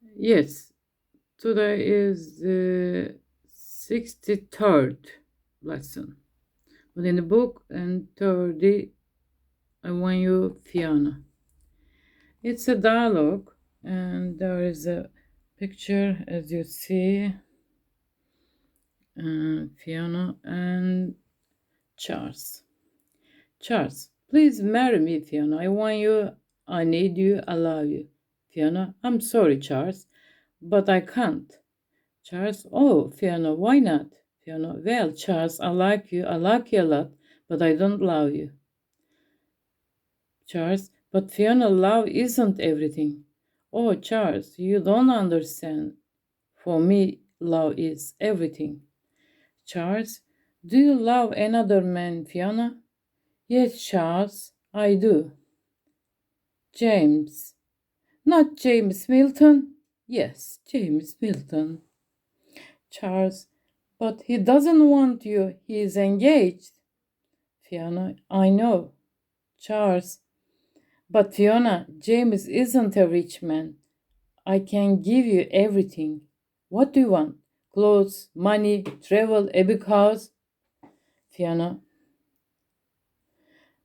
Yes, today is the 63rd lesson. Within the book and 30, I want you, Fiona. It's a dialogue, and there is a picture, as you see, uh, Fiona and Charles. Charles, please marry me, Fiona. I want you, I need you, I love you. Fiona, I'm sorry, Charles, but I can't. Charles, oh, Fiona, why not? Fiona, well, Charles, I like you, I like you a lot, but I don't love you. Charles, but Fiona, love isn't everything. Oh, Charles, you don't understand. For me, love is everything. Charles, do you love another man, Fiona? Yes, Charles, I do. James, not James Milton. Yes, James Milton. Charles, but he doesn't want you. He is engaged. Fiona, I know. Charles, but Fiona, James isn't a rich man. I can give you everything. What do you want? Clothes, money, travel, a big house? Fiona,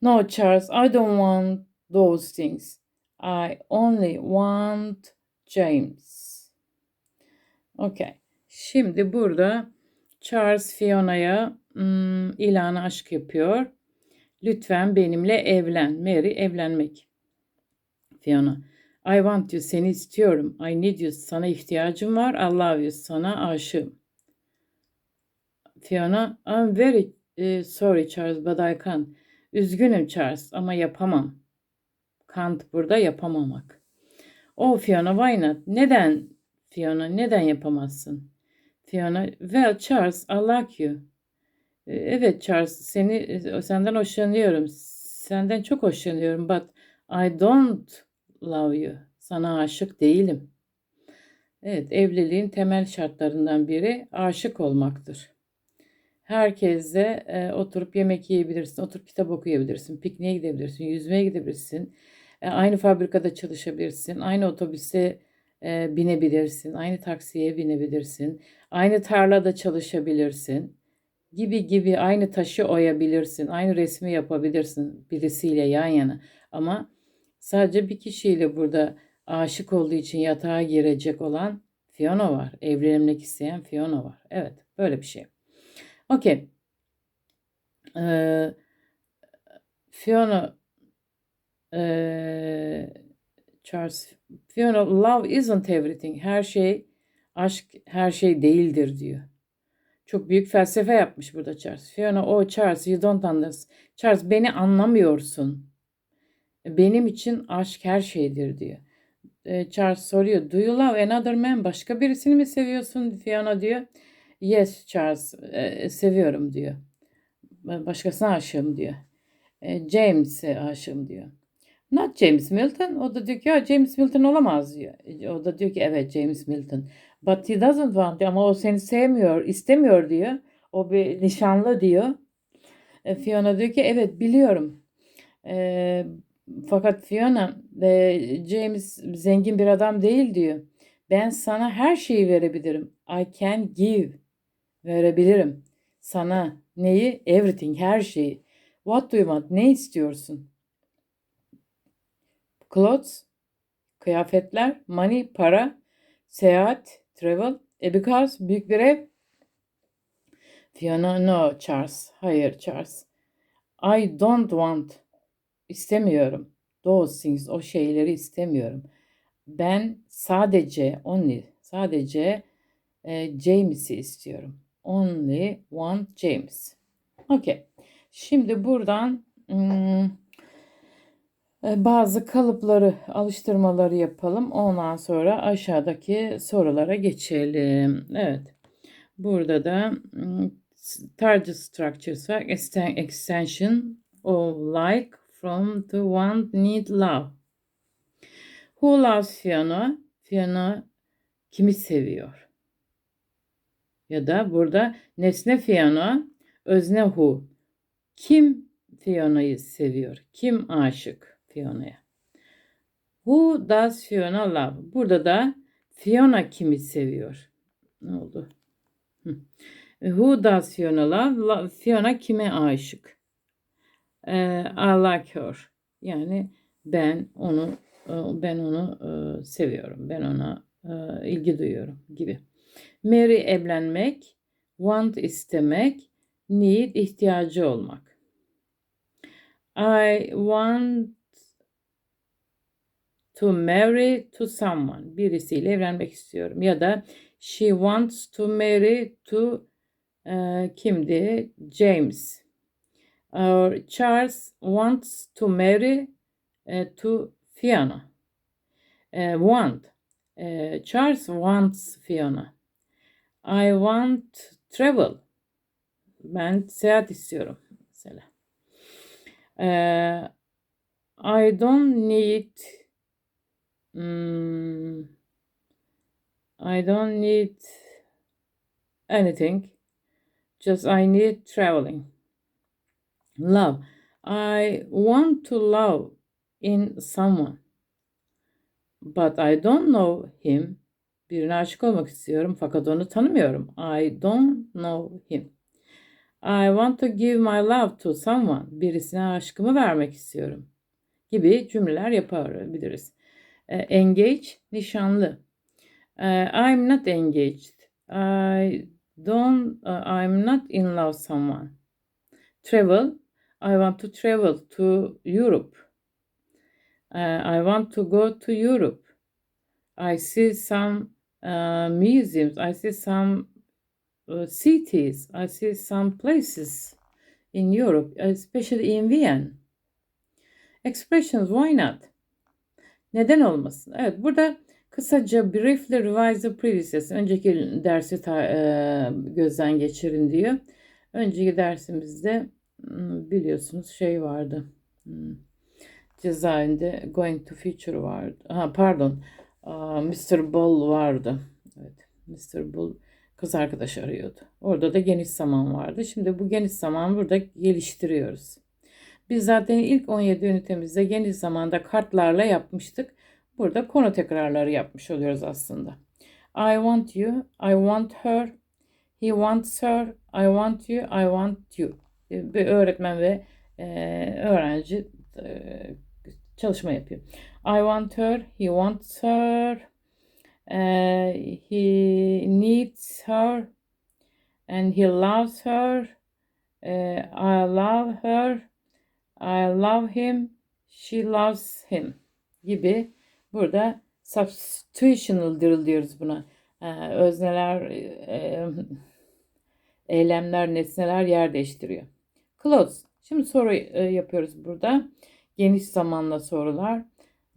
no, Charles, I don't want those things. I only want James. Okay. Şimdi burada Charles Fiona'ya hmm, ilanı aşk yapıyor. Lütfen benimle evlen. Mary evlenmek. Fiona. I want you. Seni istiyorum. I need you. Sana ihtiyacım var. I love you. Sana aşığım. Fiona. I'm very eh, sorry Charles but I can't. Üzgünüm Charles ama yapamam. Can't burada yapamamak. Oh Fiona why not? Neden Fiona neden yapamazsın? Fiona well Charles I like you. E, Evet Charles seni e, senden hoşlanıyorum. Senden çok hoşlanıyorum but I don't love you. Sana aşık değilim. Evet evliliğin temel şartlarından biri aşık olmaktır. Herkesle e, oturup yemek yiyebilirsin, oturup kitap okuyabilirsin, pikniğe gidebilirsin, yüzmeye gidebilirsin. E, aynı fabrikada çalışabilirsin, aynı otobüse e, binebilirsin, aynı taksiye binebilirsin, aynı tarlada çalışabilirsin gibi gibi aynı taşı oyabilirsin, aynı resmi yapabilirsin birisiyle yan yana. Ama sadece bir kişiyle burada aşık olduğu için yatağa girecek olan Fiona var. Evlenmek isteyen Fiona var. Evet, böyle bir şey. Okey. Ee, Fiona Charles Fiona love isn't everything. Her şey aşk her şey değildir diyor. Çok büyük felsefe yapmış burada Charles. Fiona oh Charles you don't understand. Charles beni anlamıyorsun. Benim için aşk her şeydir diyor. Charles soruyor. Do you love another man? Başka birisini mi seviyorsun? Fiona diyor. Yes Charles seviyorum diyor. Başkasına aşığım diyor. James'e aşığım diyor. Not James Milton. O da diyor ki ya James Milton olamaz diyor. O da diyor ki evet James Milton. But he doesn't want diyor. ama o seni sevmiyor, istemiyor diyor. O bir nişanlı diyor. E, Fiona diyor ki evet biliyorum. E, fakat Fiona e, James zengin bir adam değil diyor. Ben sana her şeyi verebilirim. I can give. Verebilirim. Sana neyi? Everything, her şeyi. What do you want? Ne istiyorsun? Clothes, kıyafetler, money, para, seyahat, travel, a big house, büyük bir ev. Fiona, no Charles. Hayır Charles. I don't want. İstemiyorum. Those things, o şeyleri istemiyorum. Ben sadece, only, sadece e, James'i istiyorum. Only want James. Okay. Şimdi buradan hmm, e, bazı kalıpları, alıştırmaları yapalım. Ondan sonra aşağıdaki sorulara geçelim. Evet. Burada da hmm, target structures var. Exten- Extension of like from the one need love. Who loves Fiona? Fiona kimi seviyor? Ya da burada nesne Fiona, özne who. Kim Fiona'yı seviyor? Kim aşık Fiona'ya? Who does Fiona love? Burada da Fiona kimi seviyor? Ne oldu? Who does Fiona love? Fiona kime aşık? Ee, I like her. Yani ben onu e, ben onu e, seviyorum. Ben ona e, ilgi duyuyorum gibi. Marry evlenmek, want istemek, need ihtiyacı olmak. I want to marry to someone. Birisiyle evlenmek istiyorum. Ya da she wants to marry to e, kimdi? James. Or Charles wants to marry e, to Fiona. E, want. E, Charles wants Fiona. I want travel. Ben seyahat istiyorum mesela. E, I don't need Hmm, I don't need anything. Just I need traveling. Love. I want to love in someone. But I don't know him. Birine aşık olmak istiyorum fakat onu tanımıyorum. I don't know him. I want to give my love to someone. Birisine aşkımı vermek istiyorum. Gibi cümleler yapabiliriz. E, engage, nişanlı. E, I'm not engaged. I don't, uh, I'm not in love someone. Travel. I want to travel to Europe. I want to go to Europe. I see some uh, museums. I see some uh, cities. I see some places in Europe, especially in Vienna. Expressions, why not? Neden olmasın? Evet, burada kısaca briefly revise the previous lesson. Önceki dersi ta, e, gözden geçirin diyor. Önceki dersimizde hmm, biliyorsunuz şey vardı. Hmm, cezaevinde Going to Future vardı. Ha pardon. Mr. Bull vardı. Evet. Mr. Bull kız arkadaş arıyordu. Orada da geniş zaman vardı. Şimdi bu geniş zamanı burada geliştiriyoruz. Biz zaten ilk 17 ünitemizde geniş zamanda kartlarla yapmıştık. Burada konu tekrarları yapmış oluyoruz aslında. I want you, I want her, he wants her, I want you, I want you. Bir öğretmen ve e, öğrenci e, çalışma yapıyor. I want her, he wants her, uh, he needs her, and he loves her. Uh, I love her, I love him, she loves him gibi burada substitutional diyoruz buna. Ee, özneler, e, eylemler, nesneler yer değiştiriyor. Clothes. Şimdi soru e, yapıyoruz burada. Geniş zamanla sorular.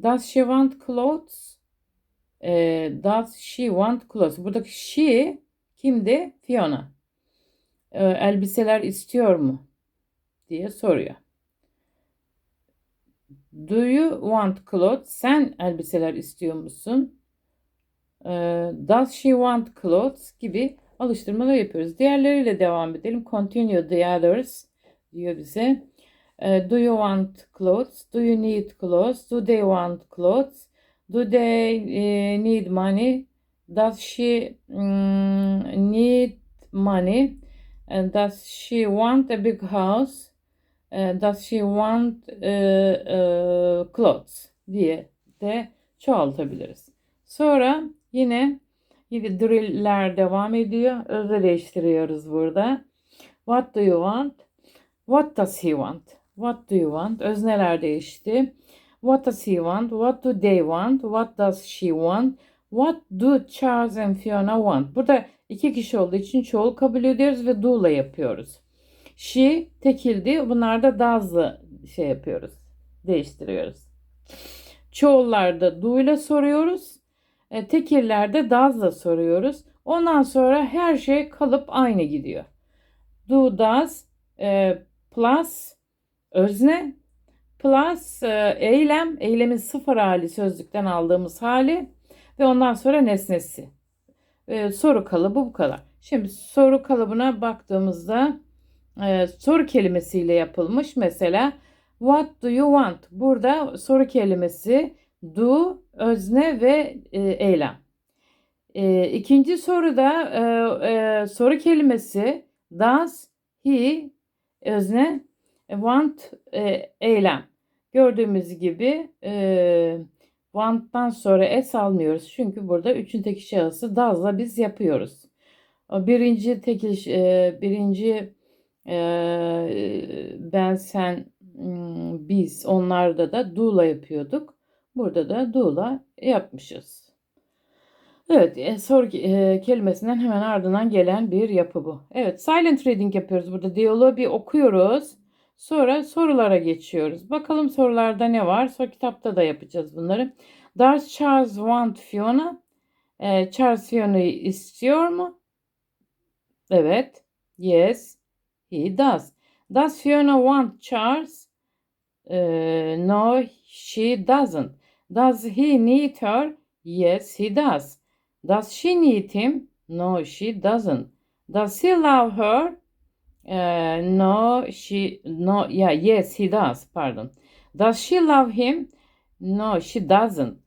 Does she want clothes? E, does she want clothes? Buradaki she kimdi? Fiona. E, elbiseler istiyor mu? diye soruyor. Do you want clothes? Sen elbiseler istiyor musun? Ee, does she want clothes? gibi alıştırmalar yapıyoruz. Diğerleriyle devam edelim. Continue the others diyor bize. Ee, do you want clothes? Do you need clothes? Do they want clothes? Do they eh, need money? Does she mm, need money? Does she want a big house? E, does she want e, e, clothes diye de çoğaltabiliriz. Sonra yine yine drill'ler devam ediyor. Özde değiştiriyoruz burada. What do you want? What does he want? What do you want? Özneler değişti. What does he want? What do they want? What does she want? What do Charles and Fiona want? Burada iki kişi olduğu için çoğul kabul ediyoruz ve do'la yapıyoruz. She tekildi. Bunlarda does'lı şey yapıyoruz. Değiştiriyoruz. Çoğullarda do ile soruyoruz. E, tekillerde does'la soruyoruz. Ondan sonra her şey kalıp aynı gidiyor. Do, does, e, plus özne, plus e, eylem, eylemin sıfır hali sözlükten aldığımız hali ve ondan sonra nesnesi. E, soru kalıbı bu kadar. Şimdi soru kalıbına baktığımızda e, soru kelimesiyle yapılmış. Mesela what do you want? Burada soru kelimesi do, özne ve e, eylem. E, ikinci soruda e, e, soru kelimesi does he özne want e, eylem. Gördüğümüz gibi e, want'tan sonra s almıyoruz. Çünkü burada üçüncü şahısı does'la biz yapıyoruz. Birinci tekil e, birinci ben sen biz onlarda da do'la yapıyorduk. Burada da do'la yapmışız. Evet, e, soru kelimesinden hemen ardından gelen bir yapı bu. Evet, silent reading yapıyoruz burada. Diyaloğu bir okuyoruz. Sonra sorulara geçiyoruz. Bakalım sorularda ne var? Soru kitapta da yapacağız bunları. Does Charles want Fiona? Charles Fiona'yı istiyor mu? Evet. Yes, he does. Does Fiona want Charles? E, no, she doesn't. Does he need her? Yes, he does. Does she need him? No, she doesn't. Does he love her? Uh, no, she no. Yeah, yes, he does. Pardon. Does she love him? No, she doesn't.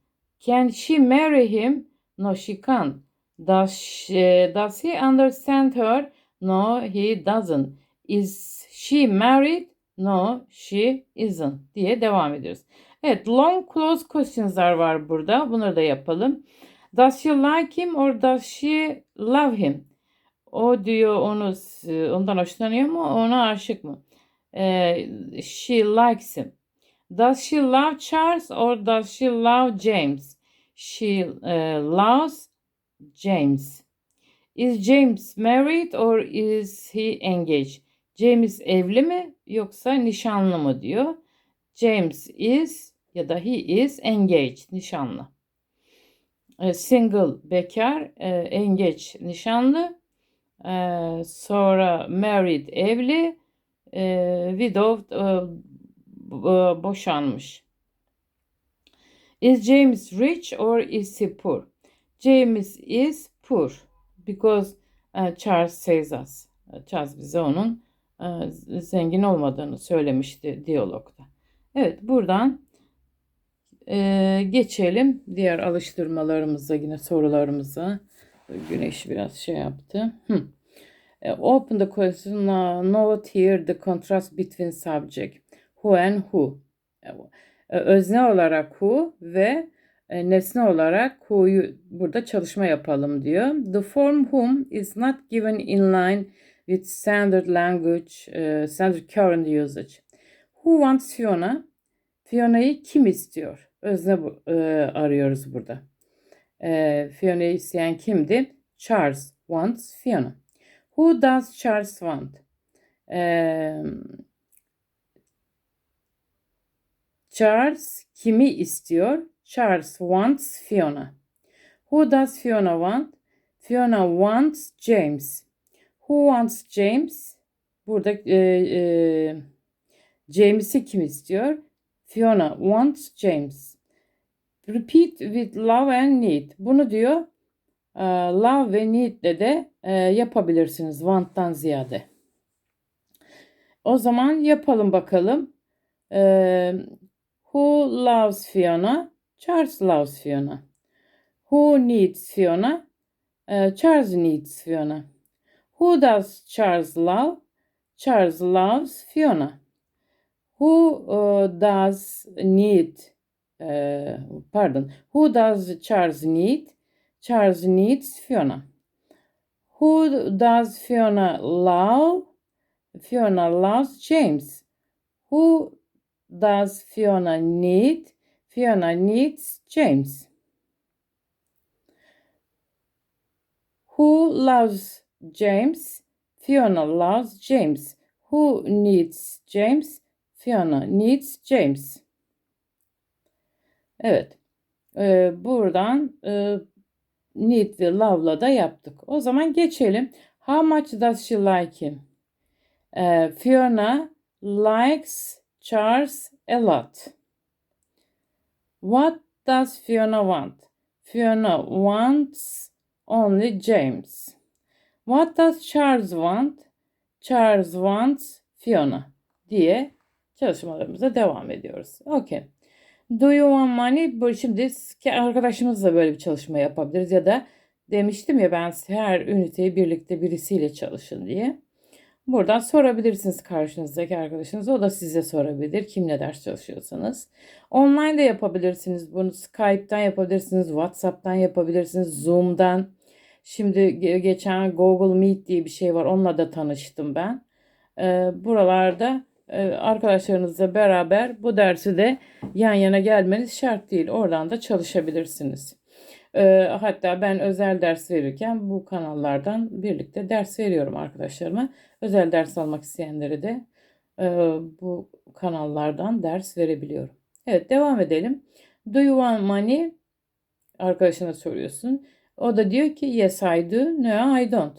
Can she marry him? No, she can't. Does she, does he understand her? No, he doesn't. Is she married? No, she isn't diye devam ediyoruz. Evet, long close questions'lar var burada. Bunları da yapalım. Does she like him or does she love him? O diyor onu ondan hoşlanıyor mu? Ona aşık mı? Ee, she likes him. Does she love Charles or does she love James? She uh, loves James. Is James married or is he engaged? James evli mi yoksa nişanlı mı diyor. James is ya da he is engaged nişanlı. E, single bekar, e, engage nişanlı, e, sonra married evli, widow boşanmış. Is James rich or is he poor? James is poor because Charles says us. Charles bize onun zengin olmadığını söylemişti diyalogda. Evet buradan e, geçelim diğer alıştırmalarımıza yine sorularımıza. Güneş biraz şey yaptı. E, open the question. Note here the contrast between subject. Who and who. E, özne olarak who ve e, nesne olarak who'yu burada çalışma yapalım diyor. The form whom is not given in line with standard language, uh, standard current usage. Who wants Fiona? Fiona'yı kim istiyor? Özne bu, e, arıyoruz burada. E, Fiona'yı isteyen kimdi? Charles wants Fiona. Who does Charles want? E, Charles kimi istiyor? Charles wants Fiona. Who does Fiona want? Fiona wants James. Who wants James? Burada e, e, James'i kim istiyor? Fiona wants James. Repeat with love and need. Bunu diyor e, love ve need de e, yapabilirsiniz want'tan ziyade. O zaman yapalım bakalım. E, who loves Fiona? Charles loves Fiona. Who needs Fiona? Charles needs Fiona. Who does Charles love? Charles loves Fiona. Who uh, does need uh, pardon who does Charles need? Charles needs Fiona. Who does Fiona love? Fiona loves James. Who does Fiona need? Fiona needs James. Who loves James? Fiona loves James. Who needs James? Fiona needs James. Evet. Ee, buradan e, need ve love'la da yaptık. O zaman geçelim. How much does she like him? Ee, Fiona likes Charles a lot. What does Fiona want? Fiona wants only James. What does Charles want? Charles wants Fiona diye çalışmalarımıza devam ediyoruz. Okay. Do you want money? Bu şimdi arkadaşımızla böyle bir çalışma yapabiliriz ya da demiştim ya ben her üniteyi birlikte birisiyle çalışın diye. Buradan sorabilirsiniz karşınızdaki arkadaşınız. O da size sorabilir. Kimle ders çalışıyorsanız. Online de yapabilirsiniz. Bunu Skype'tan yapabilirsiniz. WhatsApp'tan yapabilirsiniz. Zoom'dan. Şimdi ge- geçen Google Meet diye bir şey var. Onunla da tanıştım ben. Ee, buralarda e, arkadaşlarınızla beraber bu dersi de yan yana gelmeniz şart değil. Oradan da çalışabilirsiniz. Ee, hatta ben özel ders verirken bu kanallardan birlikte ders veriyorum arkadaşlarıma. Özel ders almak isteyenlere de e, bu kanallardan ders verebiliyorum. Evet devam edelim. Do you want money? Arkadaşına soruyorsun. O da diyor ki yes I do. No I don't.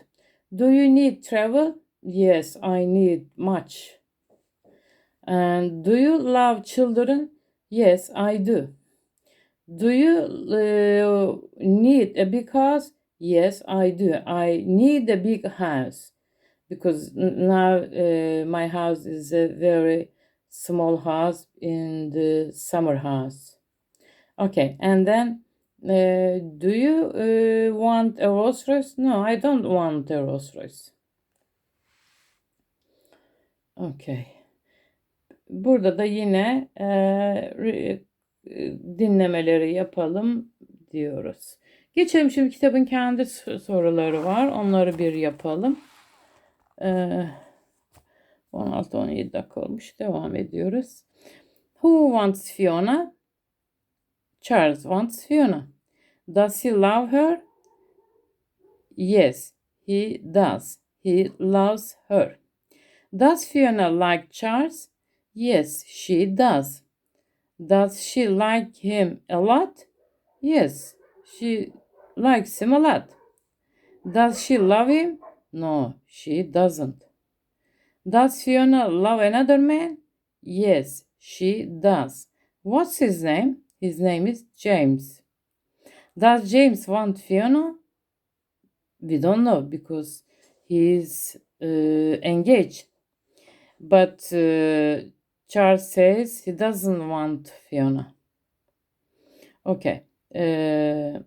Do you need travel? Yes I need much. And do you love children? Yes I do. Do you uh, need a big house? Yes, I do. I need a big house because now uh, my house is a very small house in the summer house. Okay, and then uh, do you uh, want a Rolls Royce? No, I don't want a Rolls Royce. Okay. Burada da yine e, dinlemeleri yapalım diyoruz. Geçelim şimdi kitabın kendi soruları var. Onları bir yapalım. E, 16-17 dakika olmuş. Devam ediyoruz. Who wants Fiona? Charles wants Fiona. Does he love her? Yes, he does. He loves her. Does Fiona like Charles? Yes, she does. Does she like him a lot? Yes, she likes him a lot. Does she love him? No, she doesn't. Does Fiona love another man? Yes, she does. What's his name? His name is James. Does James want Fiona? We don't know because he's uh, engaged. But uh, Charles says he doesn't want Fiona. Okay. Uh,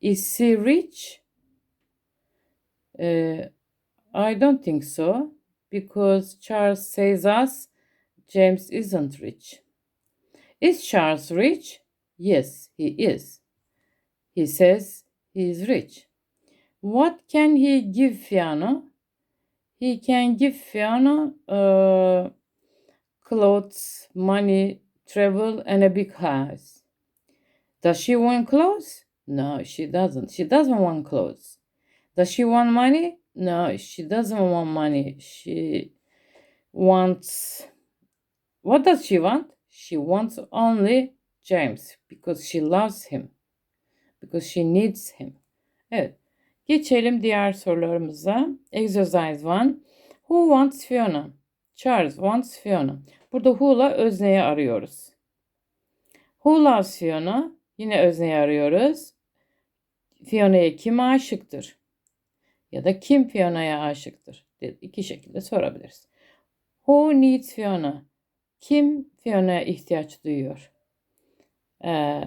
is he rich? Uh, I don't think so because Charles says us James isn't rich. Is Charles rich? Yes, he is. He says he is rich. What can he give Fiona? He can give Fiona uh, clothes, money, travel, and a big house. Does she want clothes? No, she doesn't. She doesn't want clothes. Does she want money? No, she doesn't want money. She wants. What does she want? She wants only James because she loves him. Because she needs him. Evet. Geçelim diğer sorularımıza. Exercise 1. Who wants Fiona? Charles wants Fiona. Burada who'la özneyi arıyoruz. Who loves Fiona? Yine özneyi arıyoruz. Fiona'ya kim aşıktır? Ya da kim Fiona'ya aşıktır? İki şekilde sorabiliriz. Who needs Fiona? Kim Fiona'ya ihtiyaç duyuyor? Ee,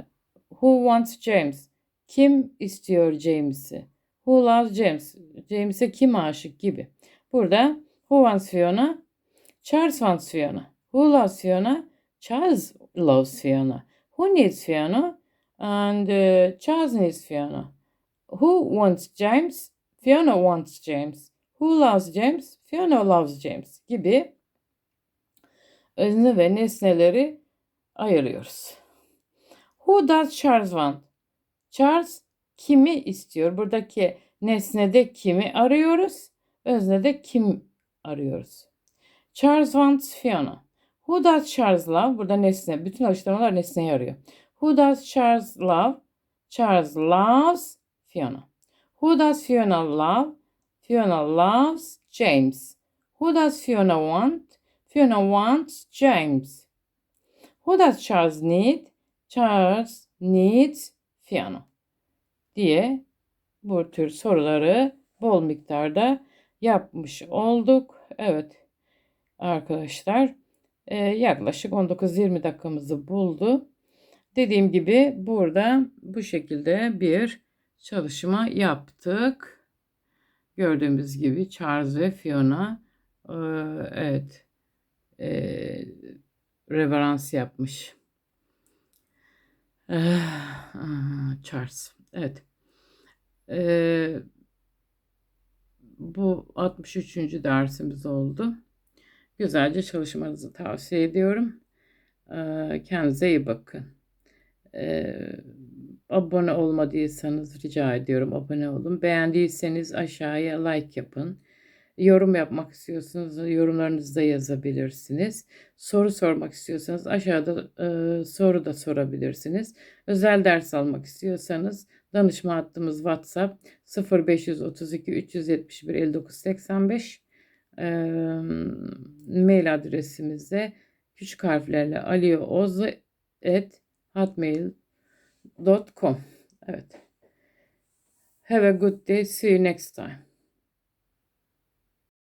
who wants James? Kim istiyor James'i? Who loves James? James'e kim aşık gibi. Burada who wants Fiona? Charles wants Fiona. Who loves Fiona? Charles loves Fiona. Who needs Fiona? And uh, Charles needs Fiona. Who wants James? Fiona wants James. Who loves James? Fiona loves James gibi özne ve nesneleri ayırıyoruz. Who does Charles want? Charles kimi istiyor? Buradaki nesnede kimi arıyoruz? Öznede kim arıyoruz? Charles wants Fiona. Who does Charles love? Burada nesne. Bütün alıştırmalar nesneyi arıyor. Who does Charles love? Charles loves Fiona. Who does Fiona love? Fiona loves James. Who does Fiona want? Fiona wants James. Who does Charles need? Charles needs Fiona. Diye bu tür soruları bol miktarda yapmış olduk. Evet arkadaşlar e, yaklaşık 19-20 dakikamızı buldu. Dediğim gibi burada bu şekilde bir çalışma yaptık. Gördüğümüz gibi Charles ve Fiona e, evet e, reverans yapmış. Eh, aha, Charles. Evet. E, bu 63. dersimiz oldu. Güzelce çalışmanızı tavsiye ediyorum. E, kendinize iyi bakın. E, abone olmadıysanız rica ediyorum abone olun. Beğendiyseniz aşağıya like yapın. Yorum yapmak istiyorsanız yorumlarınızı da yazabilirsiniz. Soru sormak istiyorsanız aşağıda e, soru da sorabilirsiniz. Özel ders almak istiyorsanız danışma hattımız WhatsApp 0532 371 59 85 e, mail adresimizde küçük harflerle aliyooz@hotmail.com. Evet. Have a good day. See you next time.